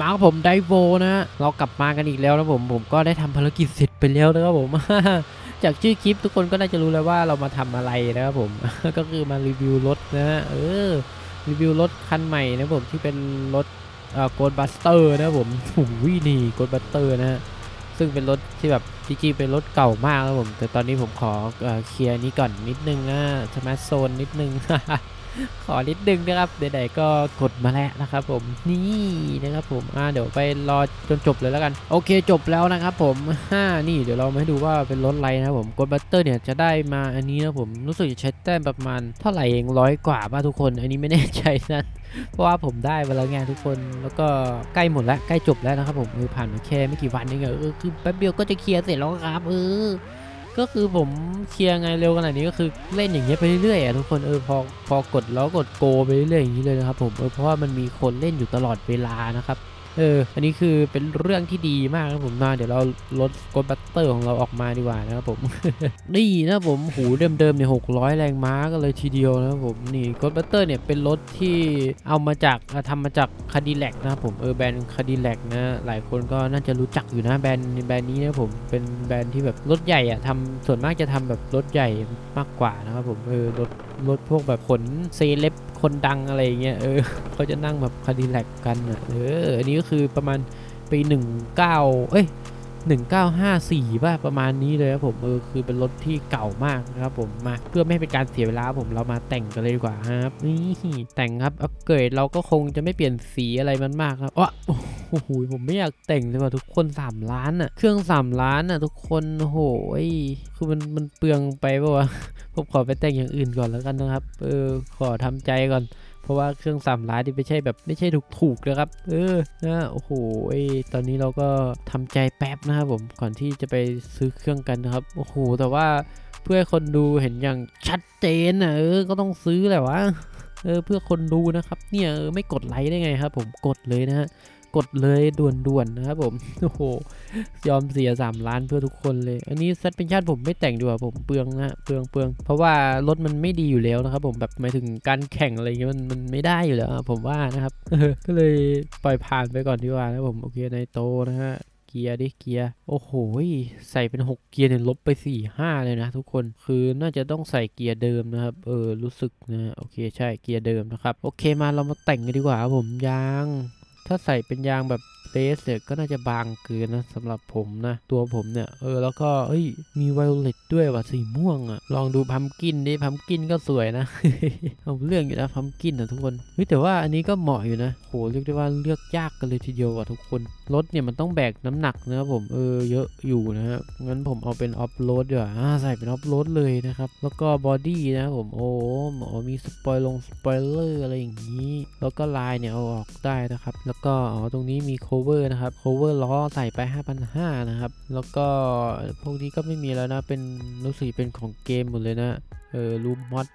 มาครับผมไดโวนะฮะเรากลับมากันอีกแล้วนะผมผมก็ได้ทำภารกิจเสร็จไปแล้วนะครับผม จากชื่อคลิปทุกคนก็น่าจะรู้แล้วว่าเรามาทำอะไรนะครับผม ก็คือมารีวิวรถนะฮะเออรีวิวรถคันใหม่นะผมที่เป็นรถเอ่อโกลบัสเตอร์นะผมโอ้โหนี่โกลบัสเตอร์นะฮะซึ่งเป็นรถที่แบบจริงๆเป็นรถเก่ามากนะครับผม แต่ตอนนี้ผมขอเอ่อเคลียร์นี้ก่อนนิดนึงนะสมาร์ทโซนนิดนึง ขอนิดนึงนะครับไหนๆก็กดมาแล้วนะครับ ผมนี่นะครับผมอ่าเดี๋ยวไปรอจนจบเลยแล้วกัน โอเคจบแล้วนะครับ ผมฮ่านี่เดี๋ยวเรามาให้ดูว่าเป็นรถอะไรนะครับผมกดบัตเตอร์เนี่ยจะได้มาอันนี้นะผมรู้สึกจะใช้แต้มประมาณเท่าไหร่เองร้อยกว่าป่ะทุกคน อันนี้ไม่แน่ใจนะเพราะว่าผมได้มาแล้วไงทุกคนแล้วก็ใกล้หมดแล้วใกล้จบแล้วนะครับผมเออผ่านมาแค่ไม่กี่วันเองเออคือแป๊บเดียวก็จะเคลียร์เสร็จแล้วครับเออ ก็คือผมเคลียร์ไงเร็วขนาดนี้ก็คือเล่นอย่างเงี้ยไปเรื่อยๆอะทุกคนเออพอพอกดแล้วกดโกไปเรื่อยๆอย่างนี้เลยนะครับผมเออเพราะว่ามันมีคนเล่นอยู่ตลอดเวลานะครับ เออ อันนี้คือเป็นเรื่องที่ดีมากครับผมมาเดี๋ยวเราลดกดบัตเตอร์ของเราออกมาดีกว่านะครับผม นี่นะผมหูเดิมๆเนี่ยหกร้อยแรงม้ากันเลยทีเดียวนะครับผม นี่กดบัตเตอร์เนี่ยเป็นรถที่เอามาจากอะทำมาจากคาดิแลกนะครับผมเออแบรนด์คาดิแลกนะ หลายคนก็น่าจะรู้จักอยู่นะแบรนด์แบรนด์นี้นะผมเป็นแบรนด์ที่แบบรถใหญ่อะทำส่วนมากจะทำแบบรถใหญ่มากกว่านะครับผมเออรถ รถพวกแบบขนเซเลบคนดังอะไรเงี้ยเออเขาจะนั่งแบบคาดิแลกกันอะเอออันนี้ก็คือประมาณปี19เอ้ย1954ป่ะประมาณนี้เลยครับผมเออคือเป็นรถที่เก่ามากนะครับผมมาเพื่อไม่ให้เป็นการเสียเวลาผมเรามาแต่งกันเลยดีกว่าครับนี่แต่งครับอัปเกรดเราก็คงจะไม่เปลี่ยนสีอะไรมันมากครับอ๋อ โอ้โหผมไม่อยากแต่งเลยว่ะทุกคน 3 ล้านอะเครื่อง 3 ล้านอะทุกคนโหยคือมันมันเปลืองไปป่าวะผมขอไปแต่งอย่างอื่นก่อนแล้วกันนะครับ เออขอทำใจก่อนเพราะว่าเครื่องสามล้านนี่ไม่ใช่แบบไม่ใช่ถูกถูกนะครับ เออนะโอ้โหตอนนี้เราก็ทำใจแป๊บนะครับผมก่อนที่จะไปซื้อเครื่องกันนะครับโอ้โหแต่ว่าเพื่อคนดูเห็นอย่างชัดเจนนะเออก็ต้องซื้อแหละวะเออเพื่อคนดูนะครับ เนี่ยเออไม่กดไลค์ได้ไงครับ ผมกดเลยนะฮะ กดเลยด่วนๆนะครับผม โอ้โห ยอมเสีย 3 ล้านเพื่อทุกคนเลย อันนี้ซัดเป็นชาติผมไม่แต่งดีกว่าผมเปลืองนะเปลืองเปลืองเพราะว่ารถมันไม่ดีอยู่แล้วนะครับผมแบบหมายถึงการแข่งอะไรเงี้ยมันมันไม่ได้อยู่แล้วผมว่านะครับก็เลยปล่อยผ่านไปก่อนดีกว่านะผมโอเคในโตนะฮะเกียร์ดิเกียร์โอ้โหใส่เป็น 6 เกียร์เนี่ยลบไป 4 5 เลยนะทุกคนคือน่าจะต้องใส่เกียร์เดิมนะครับเออรู้สึกนะโอเคใช่เกียร์เดิมนะครับโอเคมาเรามาแต่งกันดีกว่าครับผมยาง ถ้าใส่เป็นยางแบบเบสเนี่ยก็น่าจะบางเกินนะสำหรับผมนะ ตัวผมเนี่ย เออแล้วก็เอ้ย มีไวโอเลตด้วยว่ะสีม่วงอะ่ะ ลองดูพัมกินดิพัมกินก็สวยนะ เอาเรื่องอยู่นะพัมกินนะทุกคนเฮ้ยแต่ว่าอันนี้ก็เหมาะอยู่นะโหเรียกได้ว่าเลือกยากกันเลยทีเดียวว่ะทุกคนรถเนี่ยมันต้องแบกน้ำหนักนะครับผมเออเยอะอยู่นะฮะงั้นผมเอาเป็นออฟโรดดีกว่าอ่าใส่เป็นออฟโรดเลยนะครับแล้วก็บอดี้นะครับผมโอ้หมอมีสปอยลงสปอยเลอร์อะไรอย่างนี้ แล้วก็ลายเนี่ยเอาออกได้นะครับ แล้วก็อ๋อตรงนี้มี cover นะครับ cover ล้อใส่ไป5,500นะครับ แล้วก็พวกนี้ก็ไม่มีแล้วนะ เป็นรู้สึกเป็นของเกมหมดเลยนะ เออรูมมอด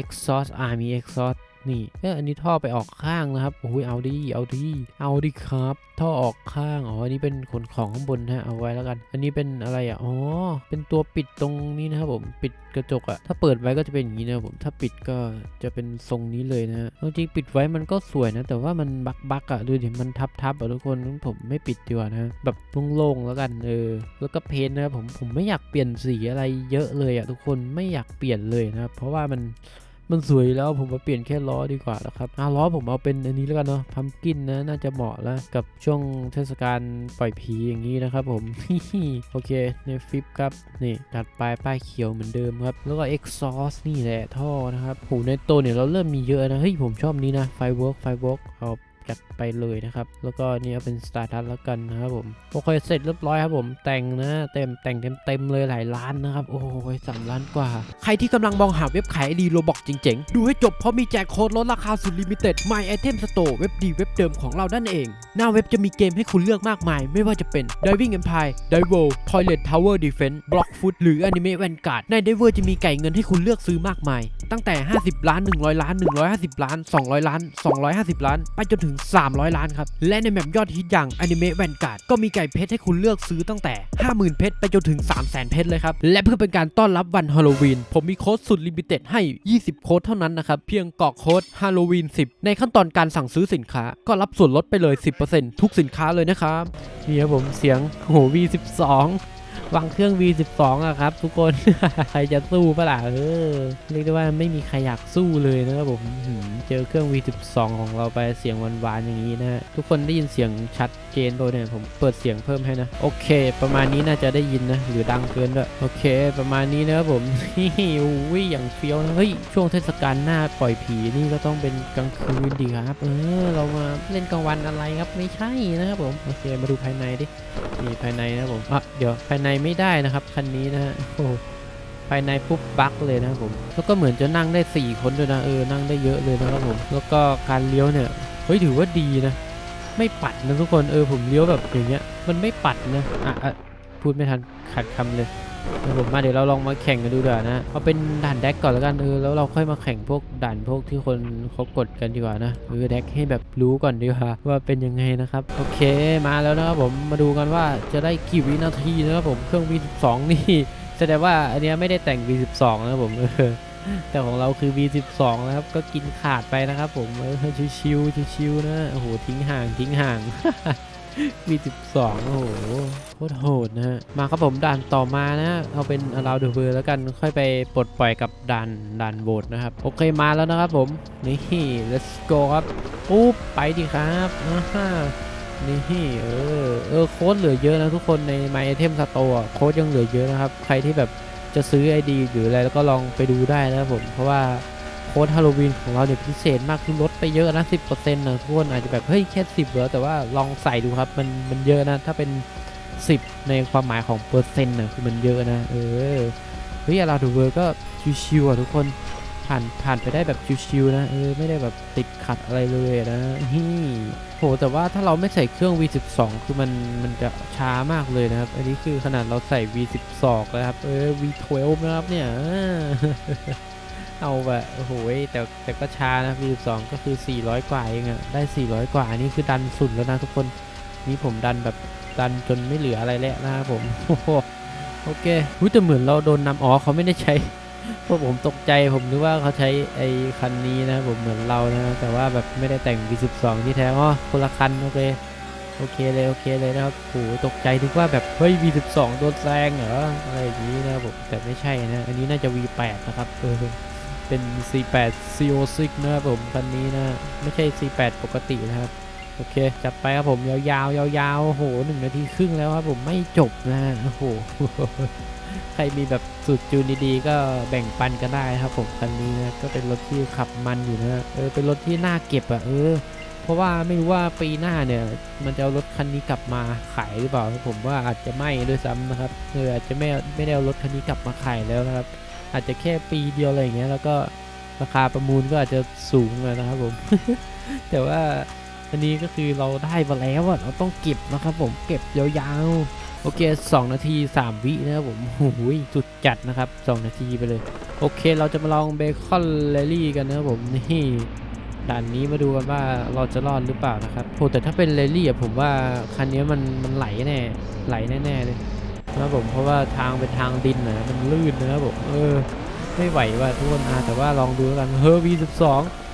exhaust อ่ามี exhaust นี่เอออันนี้ท่อไปออกข้างนะครับโอ้ยเอาดีเอาดีเอาดีครับ ท่อออกข้างอ๋ออันนี้เป็นขนของข้างบนนะฮะเอาไว้แล้วกัน อันนี้เป็นอะไรอะอ๋อเป็นตัวปิดตรงนี้นะครับผมปิดกระจกอะถ้าเปิดไว้ก็จะเป็นอย่างนี้นะครับผมถ้าปิดก็จะเป็นทรงนี้เลยนะฮะจริงปิดไว้มันก็สวยนะ แต่ว่ามันบักบักอะดูดิมันทับทับอะทุกคนผมไม่ปิดดีกว่านะแบบโล่งๆแล้วกันเออแล้วก็เพ้นนะครับผมผมไม่อยากเปลี่ยนสีอะไรเยอะเลยอะทุกคนไม่อยากเปลี่ยนเลยนะเพราะว่ามัน มันสวยแล้วผมมาเปลี่ยนแค่ล้อดีกว่าแล้วครับอะล้อผมเอาเป็นอันนี้แล้วกันเนาะพัมกินนะน่าจะเหมาะแล้วกับช่วงเทศกาลปล่อยผีอย่างนี้นะครับผมโอเคในฟิปครับนี่จัดปลายป้ายเขียวเหมือนเดิมครับ แล้วก็เอ็กซอร์สนี่แหละท่อนะครับโหในโตวเนี่ยเราเริ่มมีเยอะนะเฮ้ยผมชอบนี้นะไฟเวิร์กไฟเวิร์กเอา จัดไปเลยนะครับ แล้วก็นี่เอาเป็นสตาร์ทัสแล้วกันนะครับผมโอเคเสร็จเรียบร้อยครับผมแต่งนะเต็มแต่งเต็มเต็มเลยหลายล้านนะครับ โอ้ยสามล้านกว่า ใครที่กำลังมองหาเว็บขายไอดีโรบอกเจ๋งๆ ดูให้จบเพราะมีแจกโค้ดลดราคาสุดลิมิเต็ด My Item Store เว็บดีเว็บเดิมของเรานั่นเอง หน้าเว็บจะมีเกมให้คุณเลือกมากมาย ไม่ว่าจะเป็น Diving Empire Divo Toilet Tower Defense Blockfoot หรือ Anime Vanguard ใน Diver จะมีไก่เงินให้คุณเลือกซื้อมากมาย ตั้งแต่ 50 ล้าน 100 ล้าน 150 ล้าน 200 ล้าน 250 ล้าน ไปจนถึง300 ล้านครับ และในแมปยอดฮิตอย่างอนิเมะแวนการ์ดก็มีไก่เพชรให้คุณเลือกซื้อตั้งแต่ 50,000 เพชรไปจนถึง 300,000 เพชรเลยครับ และเพื่อเป็นการต้อนรับวันฮาโลวีนผมมีโค้ดสุดลิมิเต็ดให้ 20 โค้ดเท่านั้นนะครับ เพียงกรอกโค้ดฮาโลวีน10 ในขั้นตอนการสั่งซื้อสินค้า ก็รับส่วนลดไปเลย 10%ทุกสินค้าเลยนะครับนี่ครับผมเสียงโห V12 วางเครื่อง V12 อะครับ ทุกคน ใครจะสู้ปะล่ะเออเรียกได้ว่าไม่มีใครอยากสู้เลยนะครับผมเจอเครื่อง V12 ของเราไปเสียงหวานๆอย่างนี้นะทุกคนได้ยินเสียงชัดเจนโดยเนี่ยผมเปิดเสียงเพิ่มให้นะ โอเค ประมาณนี้น่าจะได้ยินนะหรือดังเกินด้วยโอเค ประมาณนี้นะครับผมอุ้ยอย่างเฟี้ยวนะเฮ้ยช่วงเทศกาลหน้าปล่อยผีนี่ก็ต้องเป็นกลางคืนดีครับเออเรามาเล่นกลางวันอะไรครับไม่ใช่นะครับผมโอเคมาดูภายในดินี่ภายในนะครับผมอะเดี๋ยวภายในไม่ได้นะครับคันนี้นะฮะโอ้ภายในปุ๊บบั๊กเลยนะครับผม แล้วก็เหมือนจะนั่งได้ 4 คนด้วยนะ เออ นั่งได้เยอะเลยนะครับผม แล้วก็การเลี้ยวเนี่ย เฮ้ย ถือว่าดีนะ ไม่ปัดนะทุกคน เออ ผมเลี้ยวแบบอย่างเงี้ย มันไม่ปัดนะ อะอะพูดไม่ทัน ขัดคำเลย เดี๋ยวผมมาเดี๋ยวเราลองมาแข่งกันดูดีกว่านะเอาเป็นด่านแดกก่อนแล้วกันเออแล้วเราค่อยมาแข่งพวกด่านพวกที่คนเขากดกันดีกว่านะเออแดกให้แบบรู้ก่อนดีกว่าว่าเป็นยังไงนะครับโอเคมาแล้วนะครับผมมาดูกันว่าจะได้กี่วินาทีนะครับผมเครื่อง V12 นี่แสดงว่าอันนี้ไม่ได้แต่ง V12 นะครับผมเออแต่ของเราคือ V12 นะครับ ก็กินขาดไปนะครับผมชิวๆชิวๆนะ โอ้โห ทิ้งห่าง ทิ้งห่าง V12 โอ้โหโคตรโหดนะฮะ มาครับผมด่านต่อมานะ เอาเป็น Allow the World แล้วกันค่อยไปปลดปล่อยกับด่านด่านโบดนะครับ โอเคมาแล้วนะครับผม นี่ let's go ครับปุ๊บไปดิครับอ่าฮะนี่เออเออโค้ดเหลือเยอะนะทุกคนใน My Item Store โค้ดยังเหลือเยอะนะครับ ใครที่แบบจะซื้อ ID หรืออะไรแล้วก็ลองไปดูได้นะครับผมเพราะว่า โค้ดฮาโลวีนของเราเนี่ยพิเศษมากคือลดไปเยอะนะ 10%นะทุกคนอาจจะแบบเฮ้ยแค่10เหรอแต่ว่าลองใส่ดูครับมันมันเยอะนะ ถ้าเป็น 10 ในความหมายของเปอร์เซ็นต์นะคือมันเยอะนะ เออเฮ้ยเราดูเวอร์ก็ชิวๆอะทุกคนผ่านผ่านไปได้แบบชิวๆนะเออไม่ได้แบบติดขัดอะไรเลยนะฮี่โหแต่ว่าถ้าเราไม่ใส่เครื่อง V12 คือมันมันจะช้ามากเลยนะครับ อันนี้คือขนาดเราใส่ V12 นะครับเออ V12 นะครับเนี่ย เอาแบบโอ้โหแต่แต่ก็ช้านะ V12 ก็คือ 400 กว่าเองอะได้ 400 กว่านี่คือดันสุดแล้วนะทุกคนนี่ผมดันแบบดันจนไม่เหลืออะไรแล้วนะครับผมโอ้โหโอเครู้แต่เหมือนเราโดนนำอ๋อเขาไม่ได้ใช้พวกผมตกใจผมนึกว่าเขาใช้ไอ้คันนี้นะผมเหมือนเรานะแต่ว่าแบบไม่ได้แต่ง V12 ที่แท้อ๋อคนละคันโอเคโอเคเลยโอเคเลยนะครับโหตกใจนึกว่าแบบเฮ้ย V12 โดนแซงเหรออะไรอย่างนี้นะครับผมแต่ไม่ใช่นะ อันนี้น่าจะ V8 นะครับเออ เป็น C8 CO6 นะครับผมคันนี้นะ ไม่ใช่ C8 ปกตินะครับ โอเค จัดไปครับผมยาวๆยาวๆโอ้โหหนึ่งนาทีครึ่งแล้วครับผมไม่จบนะโอ้โหใครมีแบบสูตรจูนดีๆ ก็แบ่งปันกันได้ครับผมคันนี้นะก็เป็นรถที่ขับมันอยู่นะเออเป็นรถที่น่าเก็บอะเออเพราะว่าไม่รู้ว่าปีหน้าเนี่ย มันจะเอารถคันนี้กลับมาขายหรือเปล่าผมว่าอาจจะไม่ด้วยซ้ำนะครับเอออาจจะไม่ไม่ได้เอารถคันนี้กลับมาขายแล้วนะครับ อาจจะแค่ปีเดียวอะไรอย่างเงี้ยแล้วก็ราคาประมูลก็อาจจะสูงเลยนะครับผม แต่ว่าอันนี้ก็คือเราได้มาแล้วอะเราต้องเก็บนะครับผมเก็บยาวๆ โอเค 2 นาที 3 วินะครับผมโอ้โหสุดจัดนะครับ 2 นาทีไปเลย โอเคเราจะมาลองเบคอนแรลลี่กันนะครับผมนี่ด่านนี้มาดูกันว่าเราจะรอดหรือเปล่านะครับโหแต่ถ้าเป็นแรลลี่อะผมว่าคันนี้มันมันไหลแน่ไหลแน่ๆเลย นะครับผมเพราะว่าทางเป็นทางดินนะมันลื่นนะครับผมเออไม่ไหวว่าทุกคนอะแต่ว่าลองดูแล้วกันเฮ้ย V12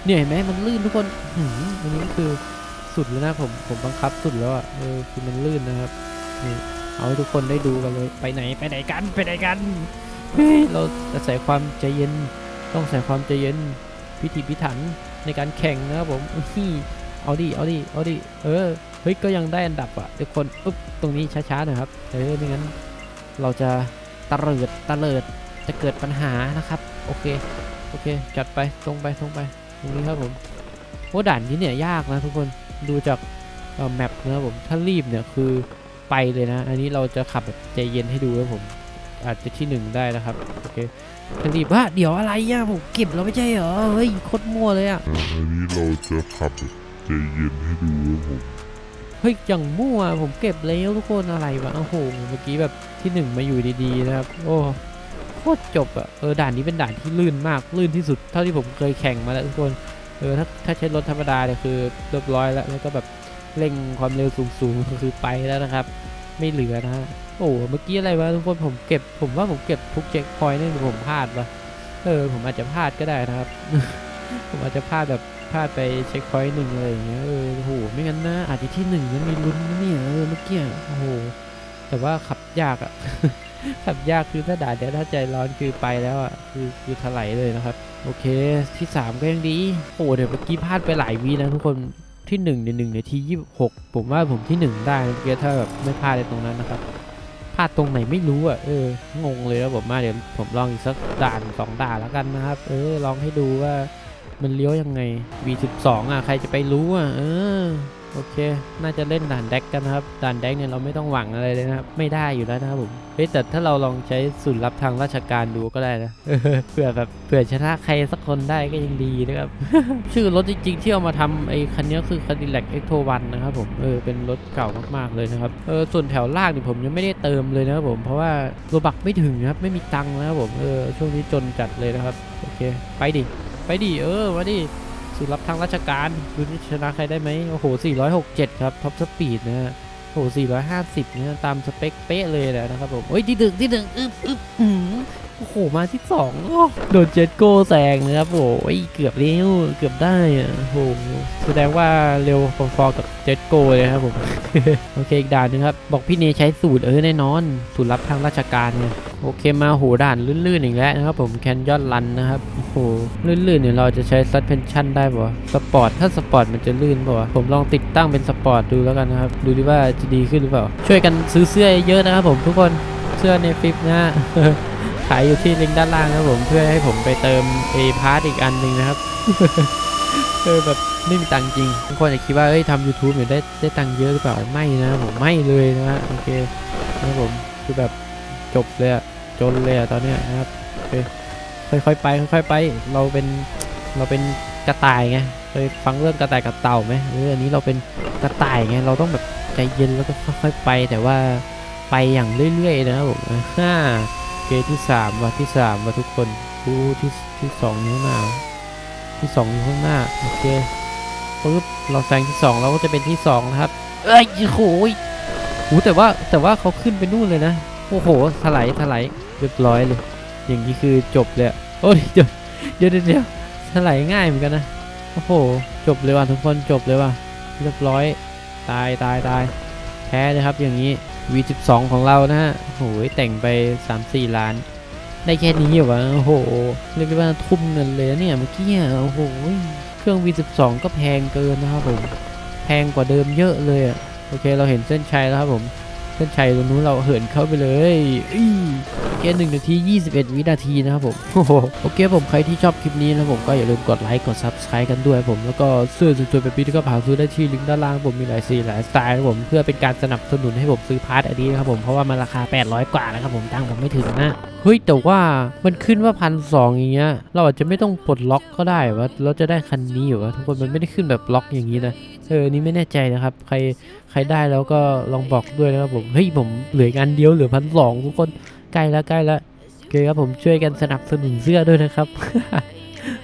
เนี่ยเห็นไหมมันลื่นทุกคนหืมอันนี้ก็คือสุดแล้วนะผมผมบังคับสุดแล้วอะเออคือมันลื่นนะครับนี่เอาทุกคนได้ดูกันเลยไปไหนไปไหนกันไปไหนกันเฮ้ยเราจะใส่ความใจเย็นต้องใส่ความใจเย็นพิถีพิถันในการแข่งนะครับผมเอาดิเอาดิเอาดิเออ เฮ้ยก็ยังได้อันดับอะทุกคนอุ๊บตรงนี้ช้าๆหน่อยครับเออไม่งั้นเราจะตะเลิดตะเลิดจะเกิดปัญหานะครับ โอเคโอเค จัดไปตรงไปตรงไปตรงนี้ครับผมโอ้ด่านนี้เนี่ยยากนะทุกคนดูจากเอ่อแมปนะครับผมถ้ารีบเนี่ยคือไปเลยนะ อันนี้เราจะขับแบบใจเย็นให้ดูแล้วผม อาจจะที่หนึ่งได้นะครับโอเคถ้ารีบว่าเดี๋ยวอะไรอะผมเก็บแล้วไม่ใช่เหรอเฮ้ยโคตรมั่วเลยอะอันนี้เราจะขับแบบใจเย็นให้ดูครับผม เฮ้ยอย่างมั่วผมเก็บแล้วทุกคนอะไรวะโอ้โหเมื่อกี้แบบที่หนึ่งมาอยู่ดีๆนะครับ โอ้โคคตรจบอะเออด่านนี้เป็นด่านที่ลื่นมากลื่นที่สุดเท่าที่ผมเคยแข่งมาแล้วทุกคนเออถ้าถ้าใช้รถธรรมดาเนี่ยคือเรียบร้อยแล้วแล้วก็แบบเร่งความเร็วสูงๆก็คือไปแล้วนะครับ ไม่เหลือนะฮะโอ้โหเมื่อกี้อะไรวะทุกคนผมเก็บ ผมว่าผมเก็บทุกเช็คพอยต์นี่ผมพลาดปะเออผมอาจจะพลาดก็ได้นะครับ ผมอาจจะพลาดแบบพลาดไปเช็คพอยต์หนึ่งอะไรอย่างเงี้ยเออโอ้โหไม่งั้นนะอาจจะที่หนึ่งนั้นมีลุ้นนะเนี่ยเออเมื่อกี้โอ้โหแต่ว่าขับยากอะ ขับยากคือถ้าด่าเดี๋ยวถ้าใจร้อนคือไปแล้วอะคือคือถลายเลยนะครับ โอเคที่ 3 ก็ยังดีโอ้เดี๋ยวเมื่อกี้พลาดไปหลายวีนะทุกคนที่1ใน1ในที่ 26 ผมว่าผมที่ 1 ได้เมื่อกี้ถ้าแบบไม่พลาดในตรงนั้นนะครับพลาดตรงไหนไม่รู้อะเอองงเลยแล้วผมมาเดี๋ยวผมลองอีกสักด่านสองด่านแล้วกันนะครับ เออลองให้ดูว่า มันเลี้ยวยังไง V12 อะใครจะไปรู้อะเออโอเค น่าจะเล่นด่านแดกกันนะครับ ด่านแดกเนี่ยเราไม่ต้องหวังอะไรเลยนะครับ ไม่ได้อยู่แล้วนะครับผม เฮ้ยแต่ถ้าเราลองใช้ศูนย์รับทางราชการดูก็ได้นะ เผื่อแบบเผื่อชนะใครสักคนได้ก็ยังดีนะครับ ชื่อรถจริงๆที่เอามาทำไอ้คันนี้คือ Cadillac Exto 1นะครับผม เออเป็นรถเก่ามากๆเลยนะครับ เออส่วนแถวล่างนี่ผมยังไม่ได้เติมเลยนะครับผม เพราะว่าโลบักไม่ถึงนะครับ ไม่มีตังค์นะครับผม เออช่วงนี้จนจัดเลยนะครับ โอเค ไปดิ ไปดิเออมาดิสูตรลับทางราชการลุ้นชนะใครได้ไหมโอ้โห 467 ครับท็อปสปีดนะฮะโอ้โห450นะตามสเปคเป๊ะเลยแหละนะครับผมโอ้ยที่ดึงที่ดึงอึ๊บอึ๊บอื้อหือโอ้โห มาที่สองโดนเจ็ตโก้แซงนะครับโอ้ยเกือบเร็วเกือบได้อะโอ้โหแสดงว่าเร็วพอๆกับเจ็ตโก้เลยครับผม โอเค อีกด่านหนึงครับ บอกพี่เนใช้สูตรเออแน่นอน สูตรลับทางราชการเนี่ยโอเคมาโหด่านลื่นๆอีกแล้วนะครับผมแคนยอนรันนะครับโอ้โหลื่นๆเนี่ยเราจะใช้ซั s เพนชั่นได้ป่ะสปอร์ตถ้าสปอร์ตมันจะลื่นป่ะผมลองติดตั้งเป็นสปอร์ตดูแล้วกันนะครับ ดูดิว่าจะดีขึ้นหรือเปล่า ช่วยกันซื้อเสื้อเยอะๆนะครับผมทุกคนเสื้อในฟิปนะฮะ ขายอยู่ที่ลิงก์ด้านล่างนะครับผมเพื่อให้ผมไปเติมเอพาร์ตอีกอันหนึ่งนะครับเออแบบไม่มีตังจริงทุกคนอาจคิดว่าเอ้ยทำยูทูบเนี่ยได้ได้ตังเยอะหรือเปล่าไม่นะผมไม่เลยนะฮะโอเคนะผมคือแบบจบเลยอะจนเลยอะตอนเนี้ยนะครับโอเคค่อยๆไปค่อยๆไป เราเป็นเราเป็นกระต่ายไงเคยฟังเรื่องกระต่ายกับเต่าไหมเอออันนี้เราเป็นกระต่ายไงเราต้องแบบใจเย็นแล้วก็ค่อยๆไป แต่ว่าไปอย่างเรื่อยๆนะครับผมฮ่า เกมที่สามว่ะที่สามว่ะทุกคนดูที่ที่สองอยู่ข้างหน้า ที่สองอยู่ข้างหน้าโอเคปึ๊บเราแซงที่สองเราก็จะเป็นที่สองนะครับ เอ้ยโอ้ยโหแต่ว่าแต่ว่าเขาขึ้นไปนู่นเลยนะโอ้โหถลายถลายเรียบร้อยเลย อย่างนี้คือจบเลยอะโอ้ยเดี๋ยวเดี๋ยวเดี๋ยวเดี๋ยวถลายง่ายเหมือนกันนะโอ้โหจบเลยว่ะทุกคนจบเลยว่ะเรียบร้อยตายตายตายแพ้นะครับอย่างนี้ V12 ของเรานะฮะโอ้โหแต่งไป 3-4 ล้าน ได้แค่นี้เหรอวะโอ้โหเรียกได้ว่าทุ่มเงินเลยนะเนี่ยเมื่อกี้โอ้โหเครื่อง V12 ก็แพงเกินนะครับผม แพงกว่าเดิมเยอะเลยอะโอเคเราเห็นเส้นชัยแล้วครับผม เส้นชัยตรงนู้นเราเหินเข้าไปเลยอี้เกมหนึ่งนาที 21 วินาทีนะครับผม โอ้โห โอเคผมใครที่ชอบคลิปนี้นะผมก็อย่าลืมกดไลค์ กด Subscribe กันด้วยผม แล้วก็เสื้อสวยๆแบบนี้ก็หาซื้อได้ที่ลิงก์ด้านล่างผมมีหลายสีหลายสไตล์นะผม เพื่อเป็นการสนับสนุนให้ผมซื้อพาร์ทอันนี้นะครับผม เพราะว่ามันราคา 800 กว่านะครับผมตังค์ผมไม่ถึงนะ เฮ้ยแต่ว่ามันขึ้นว่าพันสองอย่างเงี้ย เราอาจจะไม่ต้องปลดล็อกก็ได้วะเราจะได้คันนี้อยู่วะทุกคนมันไม่ได้ขึ้นแบบล็อกอย่างนี้นะ เออนี่ไม่แน่ใจนะครับ ใครใครได้แล้วก็ลองบอกด้วยนะครับผม เฮ้ยผมเหลืออันเดียวเหลือพันสองทุกคนใกล้แล้วใกล้แล้วโอเคครับผมช่วยกันสนับสนุนเสื้อด้วยนะครับ